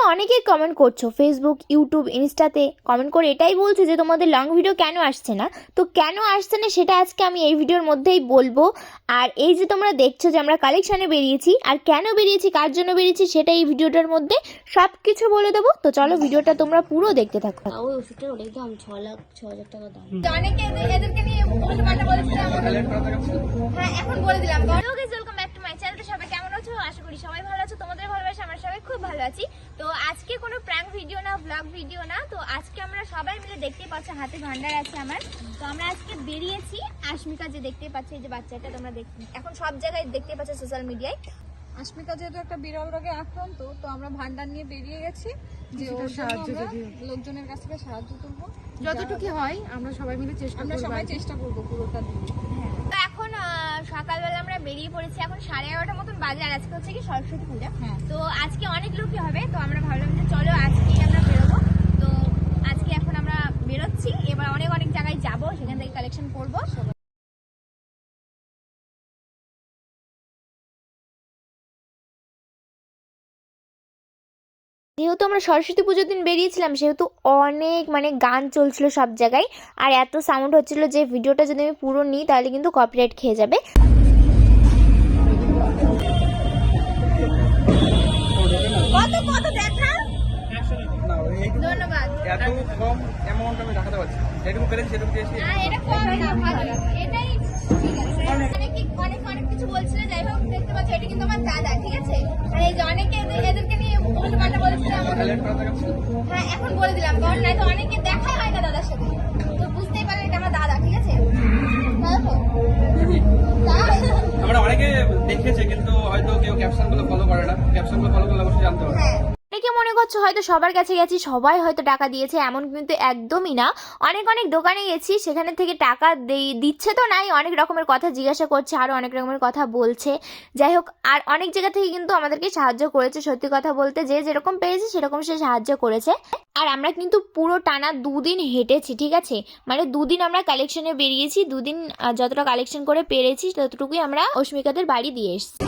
তোমরা অনেকেই কমেন্ট করছ ফেসবুক ইউটিউব ইনস্টাতে কমেন্ট করে এটাই বলছো যে তোমাদের লং ভিডিও কেন আসছে না? তো কেন আসছে না সেটা আজকে আমি এই ভিডিওর মধ্যেই বলব। আর এই যে তোমরা দেখছ যে আমরা কালেকশানে বেরিয়েছি আর কেন বেরিয়েছি কার জন্য বেরিয়েছি সেটা এই ভিডিওটার মধ্যে সব কিছু বলে দেবো। তো চলো ভিডিওটা তোমরা পুরো দেখতে থাকো। ওই ওষুধটার অনেক দাম ছ লাখ ছ হাজার টাকা দাম। অনেকে এদেরকে নিয়ে হ্যাঁ এখন বলে দিলাম। করি। সবাই ভালো আছো? তোমাদের ভালোবাসা আমরা সবাই খুব ভালো আছি। তো আজকে কোনো প্র্যাঙ্ক ভিডিও না ব্লগ ভিডিও না। তো আজকে আমরা সবাই মিলে দেখতে পাচ্ছি হাতে ভান্ডার আছে আমার। তো আমরা আজকে বেরিয়েছি আশমিকা যে দেখতে পাচ্ছি এই যে বাচ্চাটা তোমরা দেখ এখন সব জায়গায় দেখতে পাচ্ছ সোশ্যাল মিডিয়ায় আশমিকা যেহেতু একটা বিরল রোগে আক্রান্ত তো আমরা ভান্ডার নিয়ে বেরিয়ে গেছি। যে ওর জন্য আমরা লোকজনের কাছ থেকে সাহায্য করব যতটুকু হয় আমরা সবাই মিলে চেষ্টা আমরা সবাই চেষ্টা করব পুরোটা দিয়ে সকালবেলা আমরা বেরিয়ে পড়েছি এখন সাড়ে এগারোটার মতন বাজে আর আজকে হচ্ছে কি সরস্বতী পূজা। হ্যাঁ। তো আজকে অনেক লোকই হবে তো আমরা ভাবলাম যে চলো আজকেই আমরা বেরোবো। তো আজকে এখন আমরা বেরোচ্ছি এবার অনেক অনেক জায়গায় যাব সেখান থেকে কালেকশন করব। যেহেতু আমরা সরস্বতী পুজোর দিন বেরিয়েছিলাম, সেহেতু অনেক মানে গান চলছিল সব জায়গায়। আর এত সাউন্ড হচ্ছিল যে ভিডিওটা যদি আমি পুরো নিই, তাহলে কিন্তু কপিরাইট খেয়ে যাবে। হ্যাঁ ঠিক আছে। অনেক কিছু যাই হোক, দেখতে পাচ্ছ, এটা কিন্তু আমার দাদা, ঠিক আছে? আর এই যে অনেকে এদেরকে নিয়ে উল্টো পাল্টা বলেছিল আমাকে হাইলাইট করা থাকে হ্যাঁ এখন বলে দিলাম কারণ নাই তো অনেকে দেখা হয় না দাদার সাথে। তো বুঝতেই এটা আমার দাদা ঠিক আছে? আমরা অনেকে দেখেছে কিন্তু হয়তো কেউ ক্যাপশনগুলো ফলো করে না। ক্যাপশনগুলো ফলো করলে অবশ্যই জানতে পারবে হ্যাঁ। মনে করছ হয়তো সবার কাছে গেছি, সবাই হয়তো টাকা দিয়েছে, এমন কিন্তু একদমই না। অনেক অনেক দোকানে গেছি, সেখানে থেকে টাকা দিচ্ছে তো নাই, অনেক রকমের কথা জিজ্ঞাসা করছে আরও অনেক রকমের কথা বলছে। যাই হোক, আর অনেক জায়গা থেকে কিন্তু আমাদেরকে সাহায্য করেছে, সত্যি কথা বলতে, যে যেরকম পেয়েছে, সেরকম সে সাহায্য করেছে। আর আমরা কিন্তু পুরো টানা দুদিন হেঁটেছি, ঠিক আছে? মানে দুদিন আমরা কালেকশনে বেরিয়েছি, দুদিন যতটা কালেকশন করে পেরেছি, ততটুকুই আমরা অস্মিকাদের বাড়ি দিয়ে এসেছি।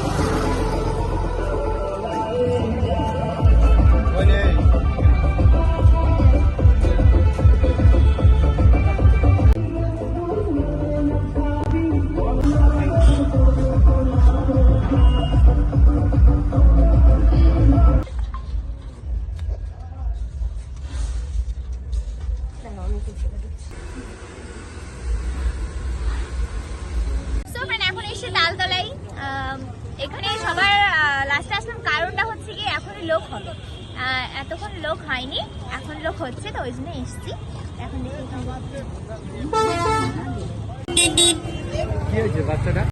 এখন তালতলাই এখানে সবার লাস্টে আসলাম। কারণটা হচ্ছে কি এখন লোক হবে। এতক্ষণ লোক হয়নি, এখন লোক হচ্ছে, তো ওই জন্য এসছি। এখন দেখি বাচ্চাটা?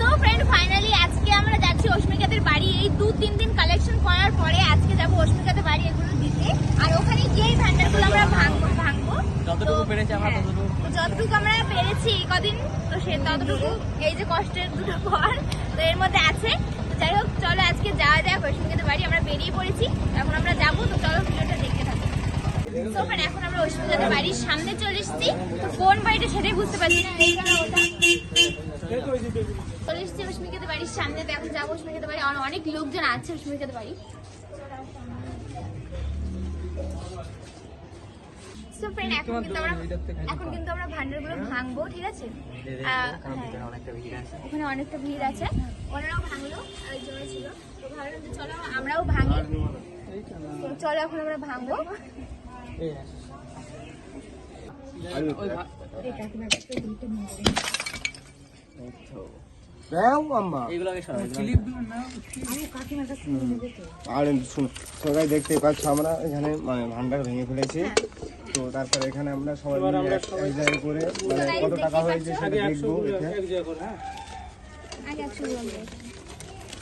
তো ফ্রেন্ড ফাইনালি আজকে আমরা যাচ্ছি অস্মিকাদের বাড়ি। এই দু তিন দিন কালেকশন করার পরে আজকে যাব অস্মিকাদের বাড়ি এগুলো দিতে আর ওখানে গিয়ে ভান্ডারগুলো আমরা ভাঙবো ভাঙবো। যতটুকু আমরা হ্যাঁ, যতটুকু আমরা পেরেছি কদিন তো সে ততটুকু এই যে কষ্টের দুটো পর তো এর মধ্যে আছে। যাই হোক চলো আজকে যাওয়া যাক অস্মিকাদের বাড়ি আমরা বেরিয়ে পড়েছি। এখন আমরা যাব তো চলো ভিডিওটা তো এখন আমরা অস্মিকাদের বাড়ির সামনে চলে এসেছি। তো কোন বাড়িটা সেটাই বুঝতে পারছি না। চলে এসেছি অস্মিকাদের বাড়ির সামনে তো এখন যাব অস্মিকাদের বাড়ি অনেক লোকজন আছে অস্মিকাদের বাড়ি এখন কিন্তু আমরা এখন কিন্তু আমরা ভান্ডারগুলো ভাঙবো, ঠিক আছে। ওখানে অনেকটা ভিড় আছে। ওনারাও ভাঙলো আমরাও ভাঙি। চলো এখন আমরা ভাঙবো। আর শুন সবাই দেখতে পাচ্ছ আমরা এখানে মানে ভান্ডার ভেঙে ফেলেছি। তো তারপরে এখানে আমরা সবাই মিলে এক এক জায়গায় করে মানে কত টাকা হয়েছে সেটা দেখব।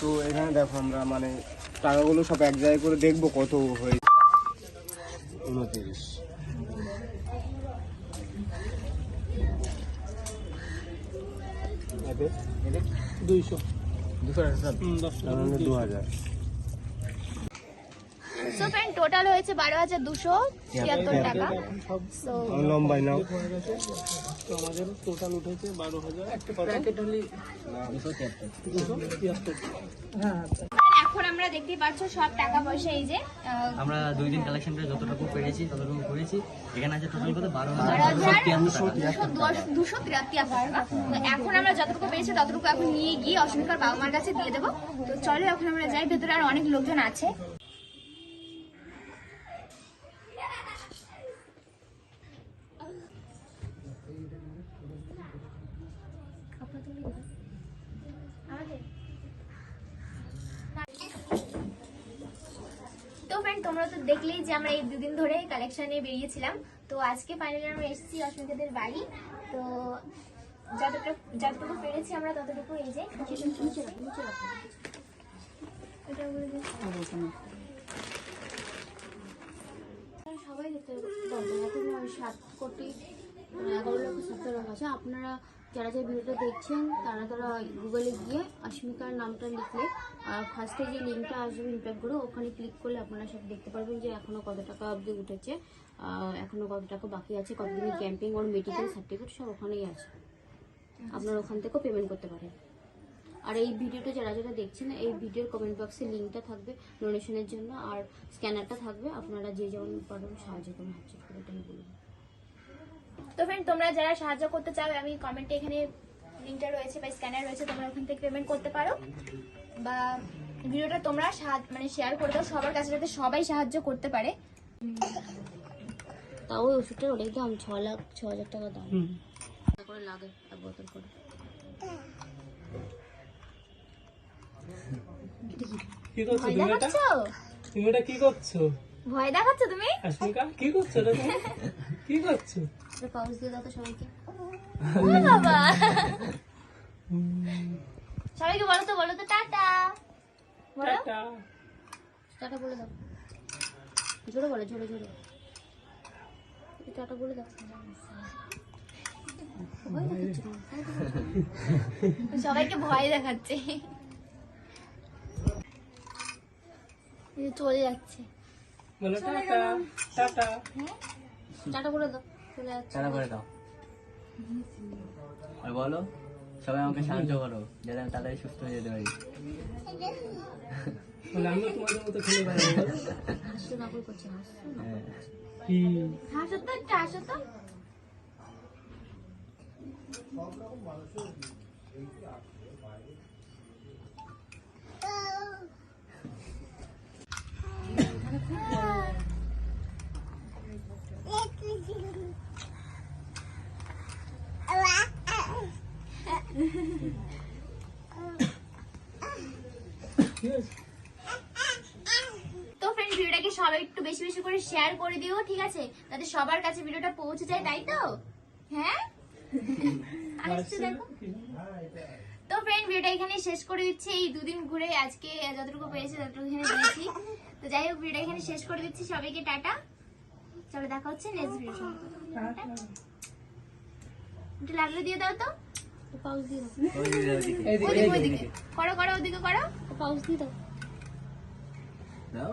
তো এখানে দেখো আমরা মানে টাকাগুলো সব এক জায়গায় করে দেখব কত হয়েছে। উনত্রিশ দুইশো। দু হাজার সো ফ্রেন্ড টোটাল হয়েছে বারো হাজার দুশো ছিয়াত্তর টাকা। সো লম্বাই নাও। এখন আমরা দেখতে পাচ্ছ সব টাকা পয়সা এই যে আমরা দুই দিন কালেকশন করে যতটুকু পেরেছি ততটুকু করেছি। এখানে আছে টোটাল কত? বারো দুশো এখন আমরা যতটুকু পেয়েছি ততটুকু এখন নিয়ে গিয়ে অস্মিকার বাবা মার কাছে দিয়ে দেবো। তো চলো এখন আমরা যাই ভেতরে আর অনেক লোকজন আছে। তোমরা তো দেখলেই যে আমরা এই দুদিন ধরে কালেকশনে বেরিয়েছিলাম। তো আজকে ফাইনালি আমরা এসেছি অস্মিতাদের বাড়ি। তো যতটুকু যতটুকু পেরেছি আমরা ততটুকু এই যে সবাই দেখতে কোটি, এগারো লক্ষ সত্তর লাখ আপনারা যারা যে ভিডিওটা দেখছেন, তারা তারা গুগলে গিয়ে অস্মিকার নামটা লিখলে ফার্স্টে যে লিঙ্কটা আসবে ইনপ্যাক্ট করে ওখানে ক্লিক করলে আপনারা সব দেখতে পারবেন যে এখনও কত টাকা অবধি উঠেছে এখনও কত টাকা বাকি আছে কতদিন ক্যাম্পিং ওর মেডিকেল সার্টিফিকেট সব ওখানেই আছে। আপনারা ওখান থেকেও পেমেন্ট করতে পারেন। আর এই ভিডিওটা যারা যারা দেখছেন, এই ভিডিওর কমেন্ট বক্সে লিঙ্কটা থাকবে ডোনেশনের জন্য, আর স্ক্যানারটা থাকবে, আপনারা যে যেমন পারেন সাহায্য করুন, হাত করে বলব তো ফ্রেন্ড তোমরা যারা সাহায্য করতে চাও আমি কমেন্টে এখানে লিঙ্কটা রয়েছে বা স্ক্যানার রয়েছে তোমরা ওখান থেকে পেমেন্ট করতে পারো। বা ভিডিওটা তোমরা সাহায্য- মানে শেয়ার করে দাও সবার কাছে যাতে সবাই সাহায্য করতে পারে। তাও ওই ওষুধটার অনেক দাম ছ লাখ ছ হাজার টাকা দাম। করে লাগে এক বোতল করে। কি করছ ভয় তুমি এটা? দেখাচ্ছ? তুমি এটা কি করছ? ভয় দেখাচ্ছ তুমি? কি করছ তুমি? কি করছ? পাউচ দিয়ে দাও তো সবাইকে। বাবা। সবাইকে বলো তো বলো তো টাটা। বলো। টাটা। বলে দাও। জোরে বলো জোরে জোরে। টাটা বলে দাও। ভয় সবাইকে ভয় দেখাচ্ছে। চলে যাচ্ছে। Tata tata. টাটা বলে দাও। টাটা করে দাও। আর বলো সবাই আমাকে সাহায্য করো যাতে আমি তাড়াতাড়ি সুস্থ হয়ে যেতে পারি। আমিও তোমাদের মতো খেলে হাসো তো একটা হাসো তো ফ্রেন্ড ভিডিওটাকে সবাই একটু বেশি বেশি করে শেয়ার করে দিও ঠিক আছে? যাতে সবার কাছে ভিডিওটা পৌঁছে যায় তাই তো? হ্যাঁ? দেখো। তো ফ্রেন্ড ভিডিওটা এখানে শেষ করে দিচ্ছি। এই দুদিন ঘুরে আজকে যতটুকু পেয়েছি ততটুকু এখানে দিয়েছি তো যাই হোক ভিডিওটা এখানে শেষ করে দিচ্ছি। সবাইকে টাটা। চলো দেখা হচ্ছে নেক্সট ভিডিও একটু লাগলে দিয়ে দাও তো। পাউচ দিয়ে দাও। ওই দিকে, ওই দিকে। ওদিকে ওদিকে করো করো ওদিকে করো। পাউচ দিয়ে দাও। দাও।